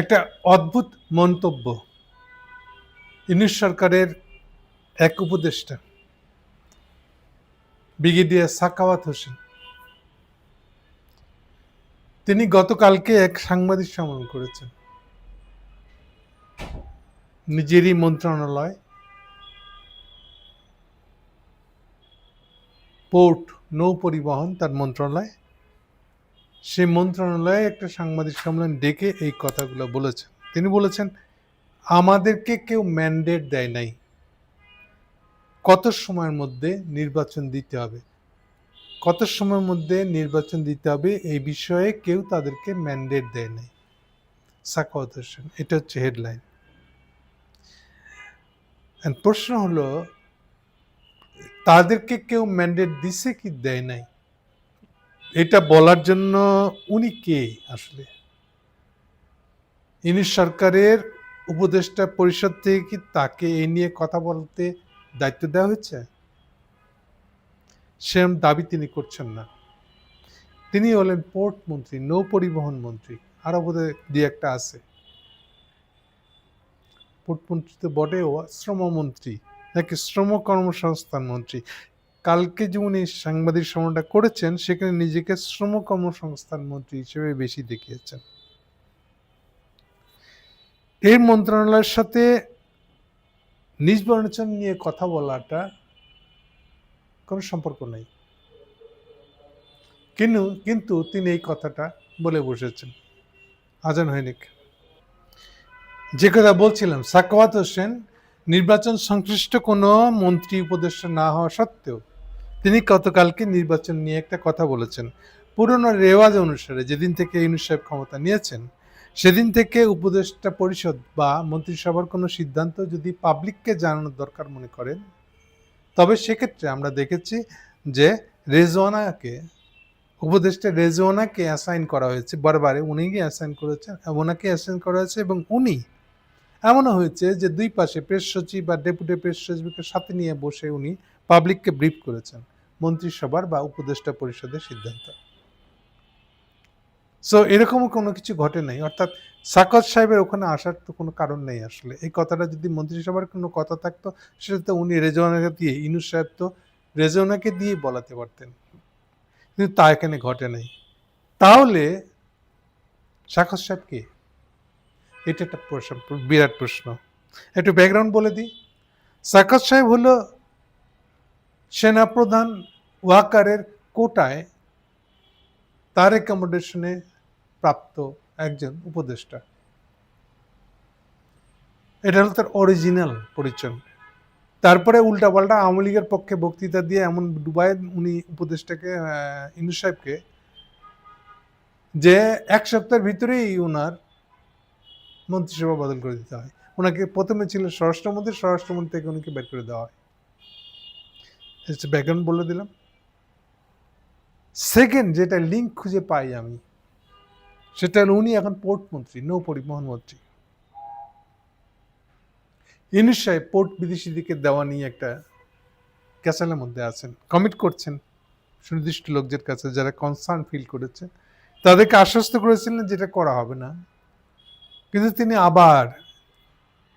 একটা অদ্ভুত মন্তব্য। ইউনিশ সরকারের এক উপদেষ্টা, ব্রিগেডিয়ার সাকাওয়াত হোসেন, তিনি গতকালকে এক সাংবাদিক সম্মেলন করেছেন। নিজেরই মন্ত্রণালয় পোর্ট নৌ পরিবহন তার মন্ত্রণালয় সেই মন্ত্রণালয়ে একটা সাংবাদিক সম্মেলন ডেকে এই কথাগুলো বলেছেন। তিনি বলেছেন, আমাদেরকে কেউ ম্যান্ডেট দেয় নাই। কত সময়ের মধ্যে নির্বাচন দিতে হবে? কত সময়ের মধ্যে নির্বাচন দিতে হবে? এই বিষয়ে কেউ তাদেরকে ম্যান্ডেট দেয় নাই। সাকাওয়াত হোসেন এটা হচ্ছে হেডলাইন প্রশ্ন হলো, তাদেরকে কেউ ম্যান্ডেট দিছে কি দেয় নাই? এটা বলার জন্য উনি কে আসলে? ইনি সরকারের উপদেষ্টা পরিষদ থেকে কি তাকে এই নিয়ে কথা বলতে দায়িত্ব দেওয়া হয়েছে? সেরম দাবি তিনি করছেন না। তিনি হলেন পোর্ট মন্ত্রী, নৌ পরিবহন মন্ত্রী, আরও বোধহয় দুই একটা আছে। পোর্ট মন্ত্রী তো বটেও শ্রমমন্ত্রী নাকি শ্রম কর্মসংস্থান মন্ত্রী। কালকে যে উনি সাংবাদিক সম্মেলনটা করেছেন, সেখানে নিজেকে শ্রম কর্মসংস্থান মন্ত্রী হিসেবে বেশি দেখিয়েছেন। এই মন্ত্রণালয়ের সাথে নিজ বর্ণচন নিয়ে কথা বলাটা কোনো সম্পর্ক নেই। কিন্তু কিন্তু তিনি এই কথাটা বলে বসেছেন। আজান হয়নি যে কথা বলছিলাম সাকওয়াত হোসেন, নির্বাচন সংশ্লিষ্ট কোনো মন্ত্রী উপদেষ্টা না হওয়া সত্ত্বেও তিনি গতকালকে নির্বাচন নিয়ে একটা কথা বলেছেন। পুরনো রেওয়াজ অনুসারে যেদিন থেকে ইউনুস সাহেব ক্ষমতা নিয়েছেন, সেদিন থেকে উপদেষ্টা পরিষদ বা মন্ত্রিসভার কোনো সিদ্ধান্ত যদি পাবলিককে জানানোর দরকার মনে করেন, তবে সেক্ষেত্রে আমরা দেখেছি যে রেজওয়ানাকে, উপদেষ্টা রেজওয়ানাকে অ্যাসাইন করা হয়েছে, বারবারে উনিই অ্যাসাইন করেছেন, ওনাকে অ্যাসাইন করা হয়েছে এবং উনি এমনও হয়েছে যে দুই পাশে প্রেস সচিব বা ডেপুটি প্রেস সচিবকে সাথে নিয়ে বসে উনি পাবলিককে ব্রিফ করেছেন। মন্ত্রিসভার বা উপদেষ্টা পরিষদের সিদ্ধান্ত। সো এরকমও কোনো কিছু ঘটে নাই। অর্থাৎ সাকত সাহেবের ওখানে আসার তো কোনো কারণ নেই আসলে। এই কথাটা যদি মন্ত্রিসভার কোনো কথা থাকতো, সেটা তো উনি রেজওয়ানাকে দিয়ে, ইনুস সাহেব তো রেজওয়ানাকে দিয়ে বলাতে পারতেন। কিন্তু তা এখানে ঘটে নাই। তাহলে সাকত সাহেব কে? এটা একটা প্রশ্ন, বিরাট প্রশ্ন। একটু ব্যাকগ্রাউন্ড বলে দিই। সাকত সাহেব হলো সেনাপ্রধান ওয়াকারের কোটায় তার অ্যাকোমোডেশনে প্রাপ্ত একজন উপদেষ্টা। এটা হলো তার অরিজিনাল পরিচয়। তারপরে উল্টাপাল্টা আওয়ামী লীগের পক্ষে বক্তৃতা দিয়ে এমন ডুবাই উনি উপদেষ্টাকে ইন্দু সাহেবকে যে এক সপ্তাহের ভিতরেই ওনার মন্ত্রিসভা বদল করে দিতে হয়। ওনাকে প্রথমে ছিল স্বরাষ্ট্রমন্ত্রী স্বরাষ্ট্রমন্ত্রী থেকে উনিকে বের করে দেওয়া হয়। ব্যাকগ্রাউন্ড বলে দিলাম। সেকেন্ড যেটা লিঙ্ক খুঁজে পাই আমি, সেটা উনি এখন পোর্ট মন্ত্রী নৌ পরিবহন মন্ত্রী। ইউনুস সাহেব পোর্ট বিদেশিদিকে দেওয়া নিয়ে একটা ক্যাসালের মধ্যে আছেন কমিট করছেন সুনির্দিষ্ট লোকদের কাছে যারা কনসার্ন ফিল করেছে। তাদেরকে আশ্বস্ত করেছিলেন যেটা করা হবে না। কিন্তু তিনি আবার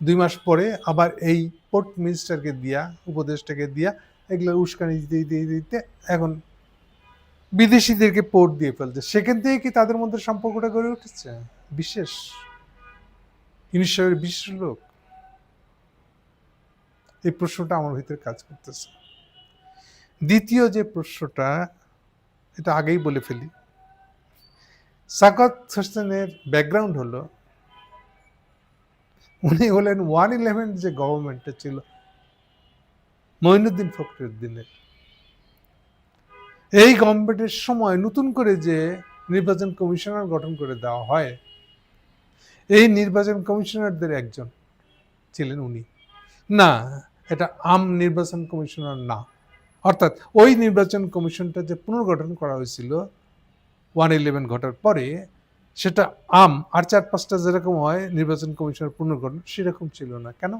দুই মাস পরে আবার এই পোর্ট মিনিস্টারকে দিয়া উপদেশটাকে দিয়া এগুলো উস্কানি দিতে দিতে দিতে এখন বিদেশিদেরকে পোর্ট দিয়ে ফেলছে সেখান থেকে কি তাদের মধ্যে সম্পর্কটা গড়ে উঠেছে? বিশেষ? ইনিশের বিশেষ লোক? এই প্রশ্নটা আমার ভিতরে কাজ করতেছে। দ্বিতীয় যে প্রশ্নটা, এটা আগেই বলে ফেলি। সাকত হোসেনের ব্যাকগ্রাউন্ড হলো, উনি হলেন ওয়ান ইলেভেন যে গভর্নমেন্টটা ছিল মঈনুদ্দিন ফখরুদ্দিনের এই গভর্নমেন্টের সময় নতুন করে যে নির্বাচন কমিশনার গঠন করে দেওয়া হয়, এই নির্বাচন কমিশনারদের একজন ছিলেন উনি। না, এটা আম নির্বাচন কমিশনার না। অর্থাৎ ওই নির্বাচন কমিশনটা যে পুনর্গঠন করা হয়েছিল, ওয়ান ইলেভেন ঘটার পরে, সেটা আম, আর চার পাঁচটা যেরকম হয়, নির্বাচন কমিশনের পুনর্গঠন সেরকম ছিল না। কেন?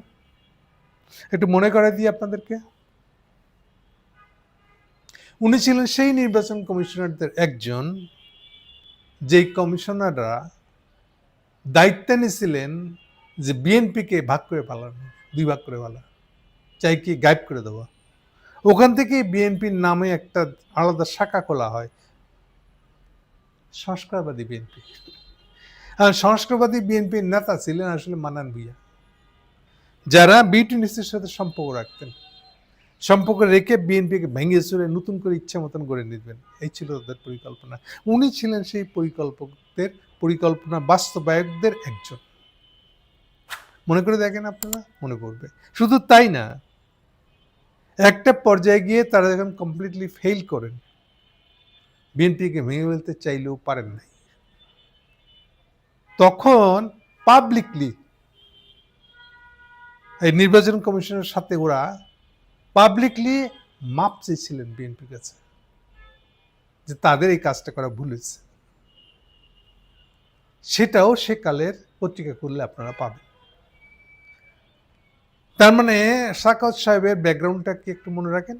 একটু মনে করে দিই আপনাদেরকে। উনি ছিলেন সেই নির্বাচন কমিশনারদের একজন, যেই কমিশনাররা দায়িত্ব নিয়েছিলেন যে বিএনপিকে ভাগ করে পালানো দুই ভাগ করে পালা চাই কি গায়েব করে দেওয়া। ওখান থেকে বিএনপির নামে একটা আলাদা শাখা খোলা হয়। সংস্কারবাদী বিএনপি। সংস্কারবাদী বিএনপির নেতা ছিলেন আসলে মানান ভুইয়া। যারা বিটিনিসের সাথে সম্পর্ক রাখতেন। সম্পর্ক রেখে বিএনপিকে ভেঙে চুরে নতুন করে ইচ্ছা মতন করে নিবেন। এই ছিল তাদের পরিকল্পনা। উনি ছিলেন সেই পরিকল্পকদের পরিকল্পনা বাস্তবায়কদের একজন। মনে করে দেখেন আপনারা? মনে পড়বে শুধু তাই না, একটা পর্যায়ে গিয়ে তারা যখন কমপ্লিটলি ফেল করেন বিএনপিকে ভেঙে ফেলতে চাইলেও পারেন নাই। তখন পাবলিকলি এই নির্বাচন কমিশনের সাথে ওরা পাবলিকলি মাপ চেয়েছিলেন বিএনপির কাছে যে তাদের এই কাজটা করা ভুল হয়েছে। সেটাও সেকালের পত্রিকা করলে আপনারা পাবেন। তার মানে সাকাত সাহেবের ব্যাকগ্রাউন্ডটা কি একটু মনে রাখেন?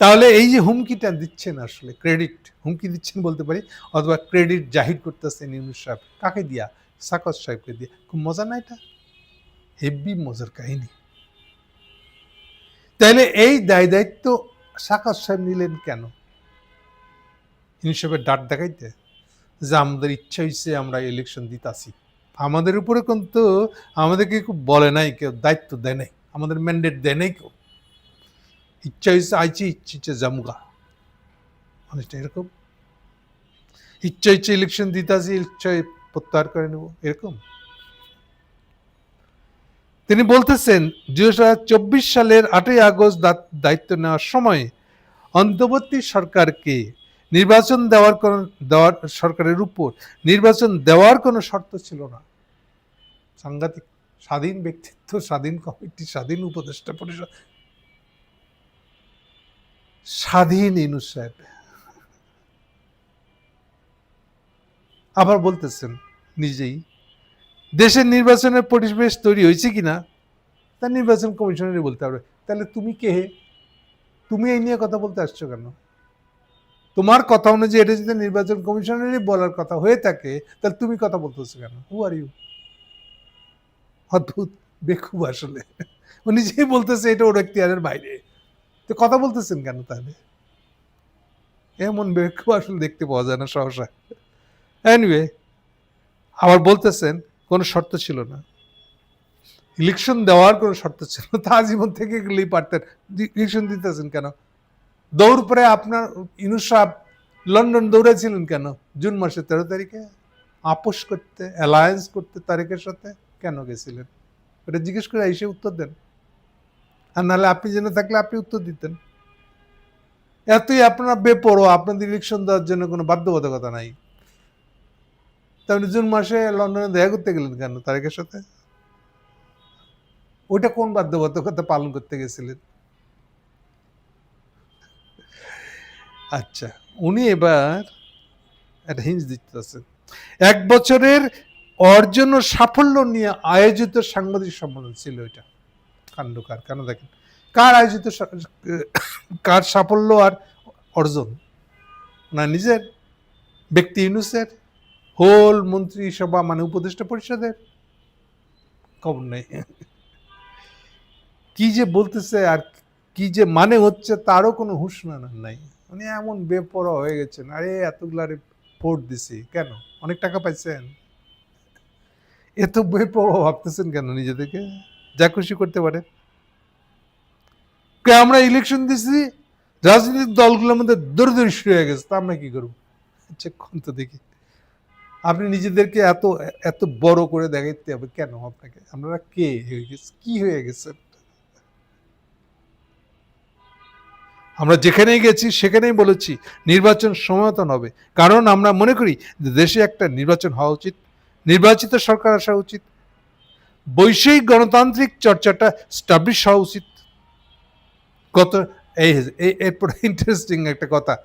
তাহলে এই যে হুমকিটা দিচ্ছেন আসলে, ক্রেডিট, হুমকি দিচ্ছেন বলতে পারি, অথবা ক্রেডিট জাহির করতেছেন ইউনুস সাহেব, কাকে দিয়া? সাকত সাহেবকে দিয়া, খুব মজা না এটা? হেভি মজার কাহিনী। তাহলে এই দায় দায়িত্ব সাকত সাহেব নিলেন কেন? ইউনুস সাহেবের ডাট দেখাইতে যে আমাদের ইচ্ছা হয়েছে আমরা ইলেকশন দিতাছি। আমাদের উপরে কিন্তু আমাদেরকে খুব বলে নাই, কেউ দায়িত্ব দেয় নাই, আমাদের ম্যান্ডেট দেয় নাই কেউ। ইচ্ছা হয়েছে আইছি, ইচ্ছে ইচ্ছে জামুগা অনেকটা এরকম। ইচ্ছা ইচ্ছে ইলেকশন দিতাছি ইচ্ছায় প্রত্যাহার করে নেব, এরকম। তিনি বলতেছেন, দুই চব্বিশ সালের আটই আগস্ট দায়িত্ব নেওয়ার সময় অন্তর্বর্তী সরকারকে নির্বাচন দেওয়ার কোন, দেওয়ার, সরকারের উপর নির্বাচন দেওয়ার কোনো শর্ত ছিল না। সাংঘাতিক স্বাধীন ব্যক্তিত্ব, স্বাধীন কমিটি, স্বাধীন উপদেষ্টা পরিষদ। স্বাধীন ইনুস আবার বলতেছেন নিজেই, দেশের নির্বাচনের পরিবেশ তৈরি হয়েছে কিনা, তা নির্বাচন কমিশনারই বলতে হবে। তাহলে তুমি কে হে? তুমি এই নিয়ে কথা বলতে আসছো কেন? তোমার কথা অনুযায়ী এটা যদি নির্বাচন কমিশনারই বলার কথা হয়ে থাকে, তাহলে তুমি কথা বলতেছো কেন? হু আর ইউ অদ্ভুত, বেকুব আসলে। ও নিজেই বলতেছে এটা ওর এখতিয়ারের বাইরে। তো কথা বলতেছেন কেন তাহলে? এমন বেকুব আসলে দেখতে পাওয়া যায় না সহসা। এনিওয়ে আবার বলতেছেন, কোনো শর্ত ছিল না। ইলেকশন দেওয়ার কোনো শর্ত ছিল না। তা জীবন থেকে গেলেই পারতেন। ইলেকশন দিতেছেন কেন? দৌড় পরে আপনার ইনুস সাহেব লন্ডন দৌড়েছিলেন কেন? জুন মাসের তেরো তারিখে? আপোষ করতে অ্যালায়েন্স করতে তারিখের সাথে কেন গেছিলেন? ওটা জিজ্ঞেস করে এসে উত্তর দেন। আর নাহলে আপনি জেনে থাকলে আপনি উত্তর দিতেন। এতই আপনারা বেপরো আপনাদের ইলেকশন দেওয়ার জন্য কোনো বাধ্যবাধকতা নাই। তাহলে জুন মাসে লন্ডনে দেখা করতে গেলেন কেন তারিখের সাথে? ওইটা কোন বাধ্যবাধকতা পালন করতে গেছিলেন? আচ্ছা উনি এবার একটা হিঞ্জ দিতেছেন এক বছরের অর্জন ও সাফল্য নিয়ে আয়োজিত সাংবাদিক সম্মেলন ছিল এটা। কাণ্ডকার কেন দেখেন? কার আয়োজিত কার সাফল্য আর অর্জন? না নিজের? ব্যক্তি ইউনুসের? হোল মন্ত্রিসভা মানে উপদেষ্টা পরিষদের? খবর নেই। কি যে বলতেছে আর কি যে মানে হচ্ছে তারও কোনো হুঁশ নাই। উনি এমন বেপরোয়া হয়ে গেছেন। আরে এতগুলারে ভোট দিছি, কেন? অনেক টাকা পাইছেন। এত বেপরোয়া ভাবতেছেন কেন নিজেদেরকে? যা খুশি করতে পারে। আমরা ইলেকশন দিছি, রাজনৈতিক দলগুলোর মধ্যে দৌড়দৌড়ি শুরু হয়ে গেছে, তা আমরা কি করব? আচ্ছা কোন তো দেখি। আপনি নিজেদেরকে এত এত বড় করে দেখাইতে হবে কেন আপনাকে? আপনারা কে? হয়ে গেছে, কি হয়ে গেছে? আমরা যেখানেই গেছি, সেখানেই বলেছি, নির্বাচন সমাধান হবে। কারণ আমরা মনে করি যে দেশে একটা নির্বাচন হওয়া উচিত, নির্বাচিত সরকার আসা উচিত বৈষয়িক গণতান্ত্রিক চর্চাটা স্টাবলিশ হওয়া উচিত। কত, এই- এরপর ইন্টারেস্টিং একটা কথা।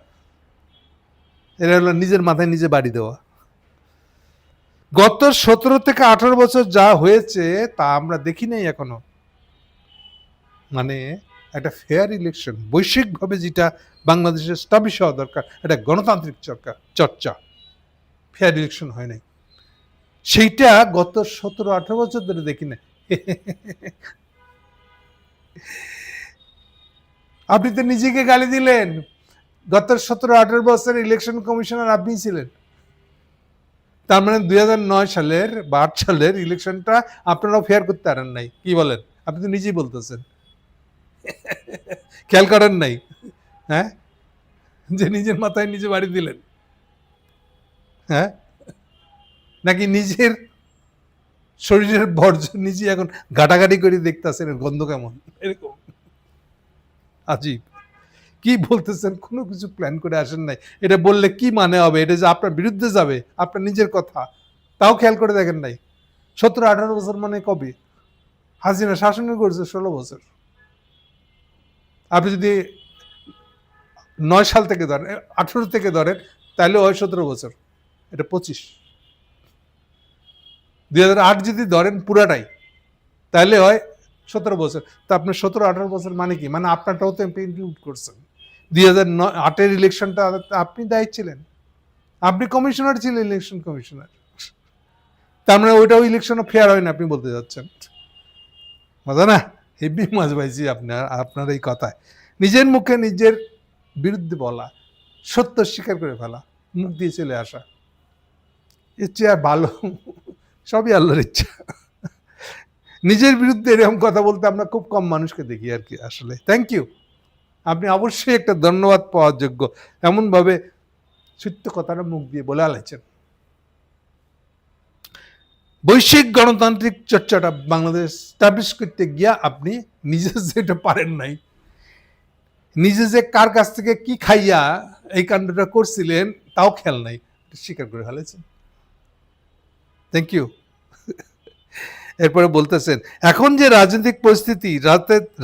এটা হলো নিজের মাথায় নিজে বাড়ি দেওয়া। গত সতেরো থেকে আঠারো বছর যা হয়েছে, তা আমরা দেখি নাই এখনও। মানে একটা ফেয়ার ইলেকশন বৈশ্বিকভাবে যেটা বাংলাদেশে স্টাবলিশ হওয়া দরকার, একটা গণতান্ত্রিক চর্চা চর্চা। ফেয়ার ইলেকশন হয় নাই। সেইটা গত সতেরো, আঠারো বছর ধরে দেখি না আপনি তো নিজেকে গালি দিলেন। গত সতেরো, আঠারো বছর ইলেকশন কমিশনার আপনি ছিলেন। তার মানে দুই নয় সালের বা আট সালের ইলেকশনটা আপনারাও ফেয়ার করতে পারেন নাই। কি বলেন? আপনি তো নিজেই বলতেছেন। খেয়াল করেন নাই। হ্যাঁ? যে নিজের মাথায় নিজে বাড়ি দিলেন। হ্যাঁ? নাকি নিজের শরীরের বর্জ্য নিজে এখন ঘাটাঘাটি করে দেখতেছেন এর গন্ধ কেমন? এরকম। আজীব। কি বলতেছেন? কোনো কিছু প্ল্যান করে আসেন নাই। এটা বললে কি মানে হবে? এটা যে আপনার বিরুদ্ধে যাবে, আপনার নিজের কথা, তাও খেয়াল করে দেখেন নাই। সতেরো, আঠারো বছর মানে কবে? হাসিনা শাসন করছে ষোলো বছর। আপনি যদি নয় সাল থেকে ধরেন আঠেরো থেকে ধরেন, তাহলে হয় সতেরো বছর। এটা পঁচিশ। দুই হাজার আট যদি ধরেন পুরাটাই, তাহলে হয় সতেরো বছর। তা আপনার সতেরো, আঠারো বছর মানে কি? মানে আপনারটাও তো ইনক্লুড করছেন। দুই হাজার নয়, আটের ইলেকশনটা আপনি দায়িত্ব ছিলেন। আপনি কমিশনার ছিলেন ইলেকশন কমিশনার তার মানে ওইটাও ইলেকশনও ফেয়ার হয় না, আপনি বলতে যাচ্ছেন। মজা না হেভি মাছ পাইছি আপনার আপনার এই কথায়। নিজের মুখে নিজের বিরুদ্ধে বলা, সত্য স্বীকার করে ফেলা, মুখ দিয়ে চলে আসা। এর চেয়ে আর ভালো, সবই আল্লাহর ইচ্ছা। নিজের বিরুদ্ধে এরকম কথা বলতে আমরা খুব কম মানুষকে দেখি আর কি, আসলে। থ্যাংক ইউ আপনি অবশ্যই একটা ধন্যবাদ পাওয়ার যোগ্য। এমনভাবে সত্য কথাটা মুখ দিয়ে বলে আলাইছেন। বৈশ্বিক গণতান্ত্রিক চর্চাটা বাংলাদেশ স্টাবলিশ করতে গিয়া আপনি নিজে যেটা পারেন নাই, নিজে যে কার কাছ থেকে কি খাইয়া এই কাণ্ডটা করছিলেন তাও খেয়াল নাই স্বীকার করে ফেলেছেন। থ্যাংক ইউ এরপরে বলতেছেন, এখন যে রাজনৈতিক পরিস্থিতি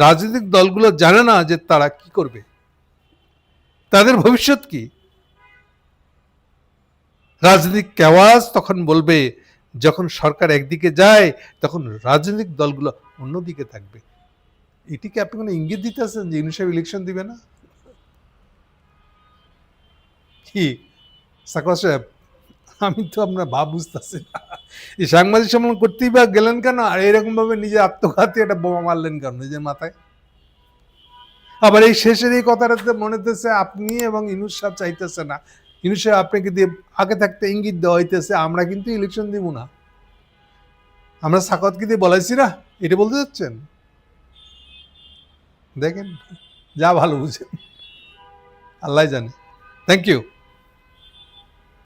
রাজনৈতিক দলগুলো জানে না যে তারা কি করবে। তাদের ভবিষ্যৎ কি? রাজনৈতিক কেওয়াজ তখন বলবে, যখন সরকার একদিকে যায়, তখন রাজনৈতিক দলগুলো অন্যদিকে থাকবে। এটিকে আপনি কোনো ইঙ্গিত দিতেছেন যে ইউনিসেফ ইলেকশন দিবে না? কি? সাকর সাহেব আমি তো আপনার ভাব বুঝতেছি না। এই সাংবাদিক সম্মেলন করতেই বা গেলেন কেন? আর এরকম ভাবে নিজে আত্মঘাতী একটা বোমা মারলেন কেন নিজের মাথায়? আবার এই শেষের এই কথাটাতে মনে হতেছে আপনি এবং ইনুস সাহেব চাইতেছে না। ইনুস সাহেব আপনাকে দিয়ে আগে থাকতে ইঙ্গিত দেওয়া হইতেছে, আমরা কিন্তু ইলেকশন দিব না। আমরা সাকতকে দিয়ে বলাইছি না, এটা বলতে যাচ্ছেন দেখেন, যা ভালো বুঝেন। আল্লাহ জানে। Thank you